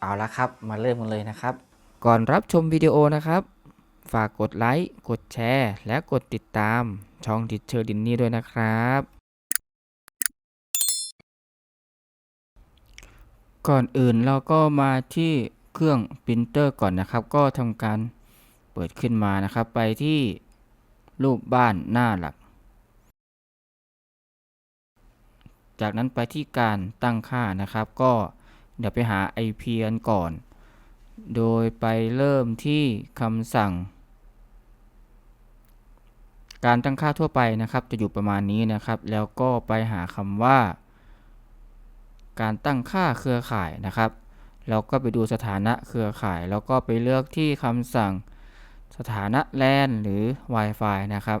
เอาละครับ มาเริ่มกันเลยนะครับ ก่อนรับชมวิดีโอนะครับ ฝากกดไลค์ กดแชร์ และกดติดตามช่องดิเชอร์ดินนี่ด้วยนะครับ ก่อนอื่นเราก็มาที่เครื่องปรินเตอร์ก่อนนะครับ ก็ทำการเปิดขึ้นมานะครับ ไปที่รูปบ้านหน้าหลัก จากนั้นไปที่การตั้งค่านะครับก็ เดี๋ยวไปหา IP กันก่อน โดยไปเริ่มที่คำสั่ง การตั้งค่าทั่วไปนะครับ จะอยู่ประมาณนี้นะครับ แล้วก็ไปหาคำว่า การตั้งค่าเครือข่ายนะครับ แล้วก็ไปดูสถานะเครือข่าย แล้วก็ไปเลือกที่คำสั่งสถานะ LAN หรือ Wi-Fi นะครับ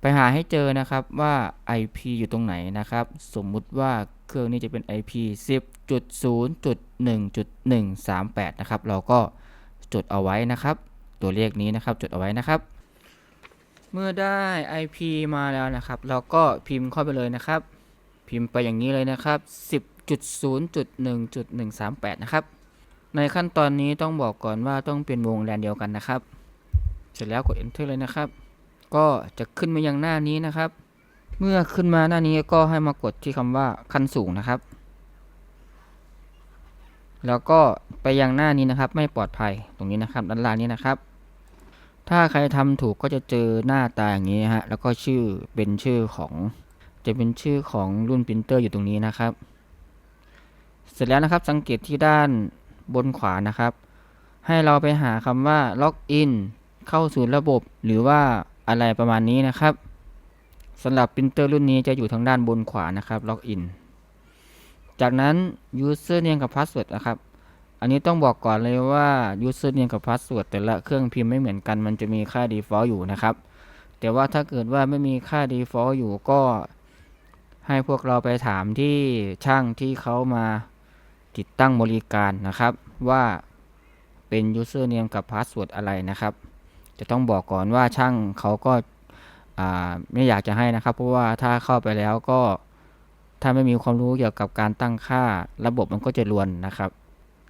ไปหาให้เจอนะครับว่า IP อยู่ตรงไหนนะครับ สมมุติว่าเครื่องนี้จะเป็น IP 10.0.1.138 นะครับ เราก็จดเอาไว้นะครับ ตัวเลขนี้นะครับจดเอาไว้นะครับ เมื่อได้ IP มาแล้วนะครับ เราก็พิมพ์เข้าไปเลยนะครับ พิมพ์ไปอย่างนี้เลยนะครับ 10.0.1.138 นะครับ ในขั้นตอนนี้ต้องบอกก่อนว่าต้องเป็นวงแลนเดียวกันนะครับ เสร็จแล้วกด enter เลยนะครับ ก็จะขึ้นมายังหน้านี้นะครับ เมื่อขึ้นมาหน้านี้ก็ให้มากดที่คำว่าขั้นสูงนะครับ แล้วก็ไปยังหน้านี้นะครับ ไม่ปลอดภัยตรงนี้นะครับ ด้านล่างนี้นะครับ ถ้าใครทำถูกก็จะเจอหน้าตาอย่างนี้ฮะแล้วก็ชื่อเป็นชื่อของ จะเป็นชื่อของรุ่นปรินเตอร์อยู่ตรงนี้นะครับ เสร็จแล้วนะครับสังเกตที่ด้านบนขวานะครับ ให้เราไปหาคำว่าล็อกอินเข้าสู่ระบบหรือว่า อะไรประมาณนี้นะครับสำหรับปรินเตอร์รุ่นนี้จะอยู่ทางด้านบนขวานะครับล็อกอินจากนั้น username กับ password นะครับ อันนี้ต้องบอกก่อนเลยว่า username กับ password แต่ละเครื่องพิมพ์ไม่เหมือนกัน มันจะมีค่า default อยู่นะครับ แต่ว่าถ้าเกิดว่าไม่มีค่า default อยู่ก็ให้พวกเราไปถามที่ช่างที่เขามาติดตั้งบริการนะครับ ว่าเป็น username กับ password อะไรนะครับ จะต้องบอกก่อนว่าช่างเขาก็าไม่อยากจะให้นะครับ เพราะว่าถ้าเข้าไปแล้วก็ถ้าไม่มีความรู้เกี่ยวกับการตั้งค่าระบบมันก็จะรวนนะครับ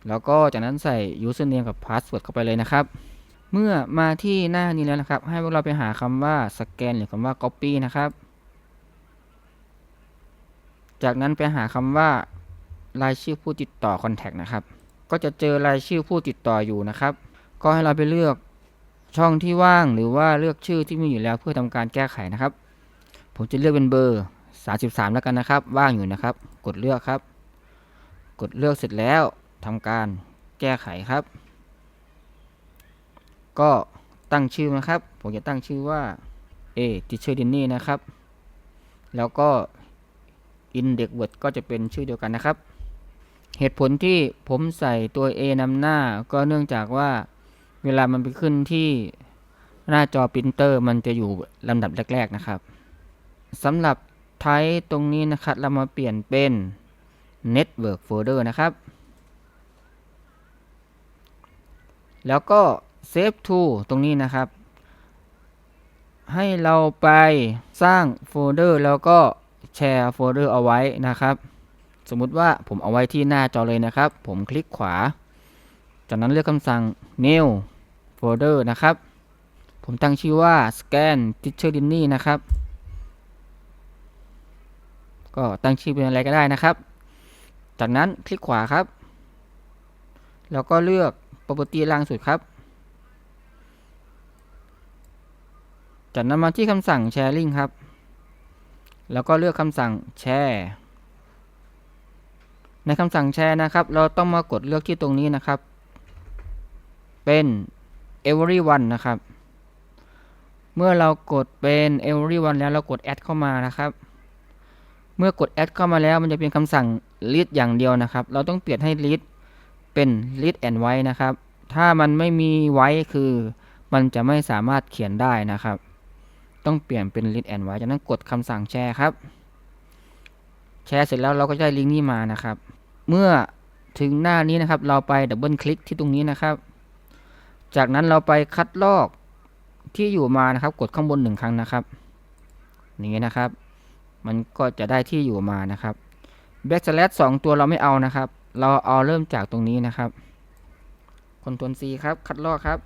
แล้วก็จากนั้นใส่ username กับ password เข้าไปเลยนะครับ เมื่อมาที่หน้านี้แล้วนะครับ ให้พวกเราไปหาคำว่าสแกนหรือคำว่า copy นะครับ จากนั้นไปหาคำว่ารายชื่อผู้ติดต่อ contact นะครับ ก็จะเจอรายชื่อผู้ติดต่ออยู่นะครับ ก็ให้เราไปเลือก ช่องที่ว่างหรือว่าเลือกชื่อที่มีอยู่แล้วเพื่อทำการแก้ไขนะครับ ผมจะเลือกเป็นเบอร์ 33 แล้วกันนะครับ ว่างอยู่นะครับ กดเลือกครับ กดเลือกเสร็จแล้วทำการแก้ไขครับ ก็ตั้งชื่อนะครับ ผมจะตั้งชื่อว่า A Teacher d i n n y นะครับ แล้วก็ Index Word ก็จะเป็นชื่อเดียวกันนะครับ เหตุผลที่ผมใส่ตัว A นำหน้าก็เนื่องจากว่า เวลามันไปขึ้นที่หน้าจอปรินเตอร์มันจะอยู่ลำดับแรก ๆ นะครับสำหรับไทป์ตรงนี้นะครับ เรามาเปลี่ยนเป็น Network Folder นะครับ แล้วก็ Save to ตรงนี้นะครับ ให้เราไปสร้างโฟลเดอร์แล้วก็แชร์โฟลเดอร์เอาไว้นะครับ สมมุติว่าผมเอาไว้ที่หน้าจอเลยนะครับ ผมคลิกขวา จากนั้นเลือกคำสั่ง new folder นะครับ ผมตั้งชื่อว่า scan teacher d i n n y นะครับ ก็ตั้งชื่อเป็นอะไรก็ได้นะครับ จากนั้นคลิกขวาครับ แล้วก็เลือก property ล่างสุดครับ จากนั้นมาที่คำสั่ง sharing ครับ แล้วก็เลือกคำสั่งแชร์ในคำสั่งแชร์นะครับ เราต้องมากดเลือกที่ตรงนี้นะครับ เป็น everyone นะครับ เมื่อเรากดเป็น everyone แล้วเรากด add เข้ามานะครับ เมื่อกด add เข้ามาแล้วมันจะเป็นคำสั่ง list อย่างเดียวนะครับ เราต้องเปลี่ยนให้ list เป็น list and white นะครับ ถ้ามันไม่มี white คือมันจะไม่สามารถเขียนได้นะครับ ต้องเปลี่ยนเป็น list and white จากนั้นกดคำสั่งแชร์ครับ แชร์เสร็จแล้วเราก็จะได้ลิงก์นี้มานะครับ เมื่อถึงหน้านี้นะครับ เราไปดับเบิลคลิกที่ตรงนี้นะครับ จากนั้นเราไปคัดลอกที่อยู่มานะครับ กดข้างบนหนึ่งครั้งนะครับอย่างนี้นะครับ มันก็จะได้ที่อยู่มานะครับแบ็กสแลชสองตัวเราไม่เอานะครับ เราเอาเริ่มจากตรงนี้นะครับคอนโทรล C ครับ คัดลอกครับ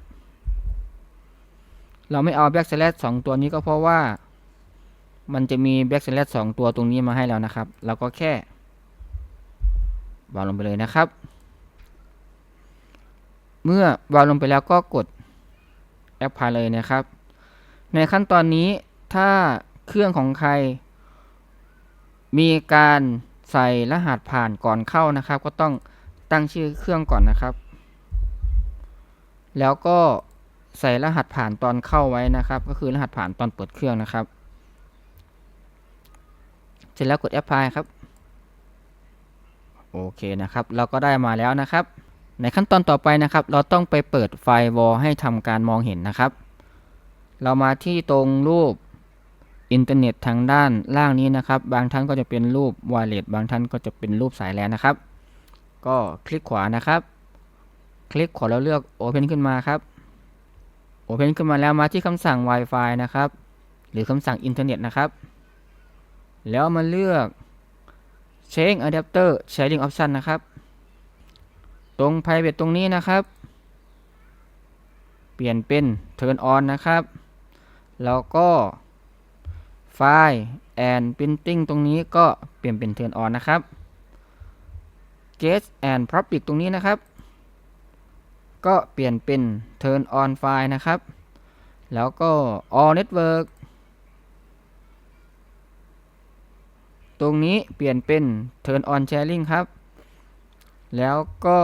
เราไม่เอาแบ็กสแลชสองตัวนี้ก็เพราะว่า มันจะมีแบ็กสแลชสองตัวตรงนี้มาให้แล้วนะครับ เราก็แค่วางลงไปเลยนะครับ เมื่อวางลงไปแล้วก็กดแอปพลายเลยนะครับ ในขั้นตอนนี้ถ้าเครื่องของใคร มีการใส่รหัสผ่านก่อนเข้านะครับ ก็ต้องตั้งชื่อเครื่องก่อนนะครับ แล้วก็ใส่รหัสผ่านตอนเข้าไว้นะครับ ก็คือรหัสผ่านตอนเปิดเครื่องนะครับ เสร็จแล้วกด apply ครับ โอเคนะครับ เราก็ได้มาแล้วนะครับ ในขั้นตอนต่อไปนะครับ เราต้องไปเปิดไฟล์วอลให้ทำการมองเห็นนะครับ เรามาที่ตรงรูปอินเทอร์เน็ตทางด้านล่างนี้นะครับ บางท่านก็จะเป็นรูปไวเลสบางท่านก็จะเป็นรูปสายแลนนะครับ ก็คลิกขวานะครับ คลิกขวาแล้วเลือก Open ขึ้นมาครับ Open ขึ้นมาแล้วมาที่คำสั่ง Wi-Fi นะครับ หรือคำสั่งอินเทอร์เน็ตนะครับ แล้วมาเลือก Change Adapter Sharing Option นะครับ ตรง private ตรงนี้นะครับ เปลี่ยนเป็น turn on นะครับ แล้วก็ไฟล์ and printing ตรงนี้ก็เปลี่ยนเป็น turn on นะครับ guest and public ตรงนี้นะครับ ก็เปลี่ยนเป็น turn on file นะครับ แล้วก็ all network ตรงนี้เปลี่ยนเป็น turn on sharing ครับ แล้วก็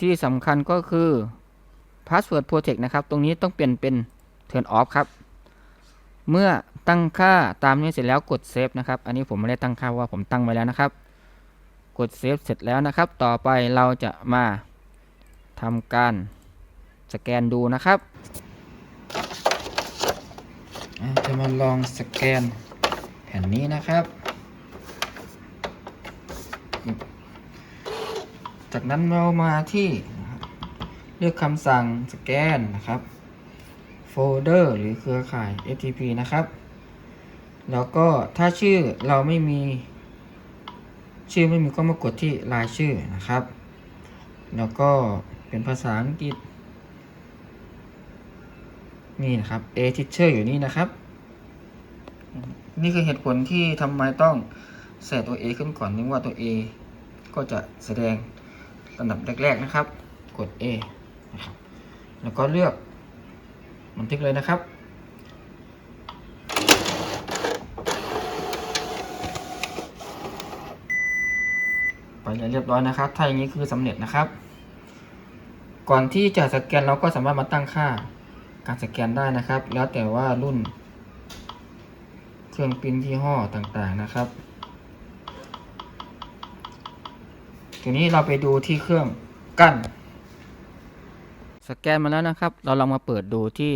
ที่สำคัญก็คือ password protect นะครับ ตรงนี้ต้องเปลี่ยนเป็น turn off ครับ เมื่อตั้งค่าตามนี้เสร็จแล้วกด save นะครับ อันนี้ผมไม่ได้ตั้งค่าว่าผมตั้งไว้แล้วนะครับ กด save เสร็จแล้วนะครับ ต่อไปเราจะมาทำการสแกนดูนะครับจะมาลองสแกนแผ่นนี้นะครับ จากนั้นเรามาที่เลือกคำสั่งสแกนนะครับโฟลเดอร์หรือเครือข่าย FTP นะครับ แล้วก็ถ้าชื่อเราไม่มี ชื่อไม่มีก็มากดที่รายชื่อนะครับ แล้วก็เป็นภาษาอังกฤษ นี่นะครับ A teacher อยู่นี่นะครับ นี่คือเหตุผลที่ทำไมต้องใส่ตัว A ขึ้นก่อนนึกว่าตัว A ก็จะแสดง ลำดับแรก ๆนะครับ กด A นะครับ แล้วก็เลือกบันทึกเลยนะครับ ไปแล้วเรียบร้อยนะครับ ถ้าอย่างนี้คือสำเร็จนะครับ ก่อนที่จะสแกนเราก็สามารถมาตั้งค่าการสแกนได้นะครับ แล้วแต่ว่ารุ่น เครื่องปิ้นยี่ห้อต่างๆนะครับ ทีนี้เราไปดูที่เครื่องกั้น สแกนมาแล้วนะครับ เราลองมาเปิดดูที่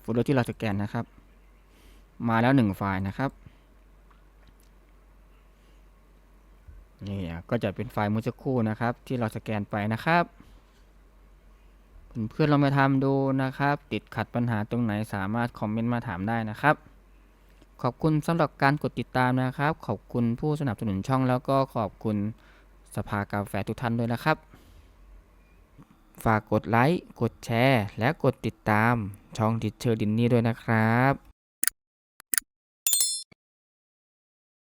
โฟลเดอร์ที่เราสแกนนะครับ มาแล้วหนึ่งไฟล์นะครับนี่ก็จะเป็นไฟล์มื่อสักครู่นะครับ ที่เราสแกนไปนะครับ เพื่อนๆลองไปทำดูนะครับ ติดขัดปัญหาตรงไหนสามารถคอมเมนต์มาถามได้นะครับ ขอบคุณสำหรับการกดติดตามนะครับ ขอบคุณผู้สนับสนุนช่องแล้วก็ขอบคุณ สภากาแฟทุกท่านด้วยนะครับ ฝากกดไลค์ กดแชร์ และกดติดตามช่องดิเชอร์ดินนี่ด้วยนะครับ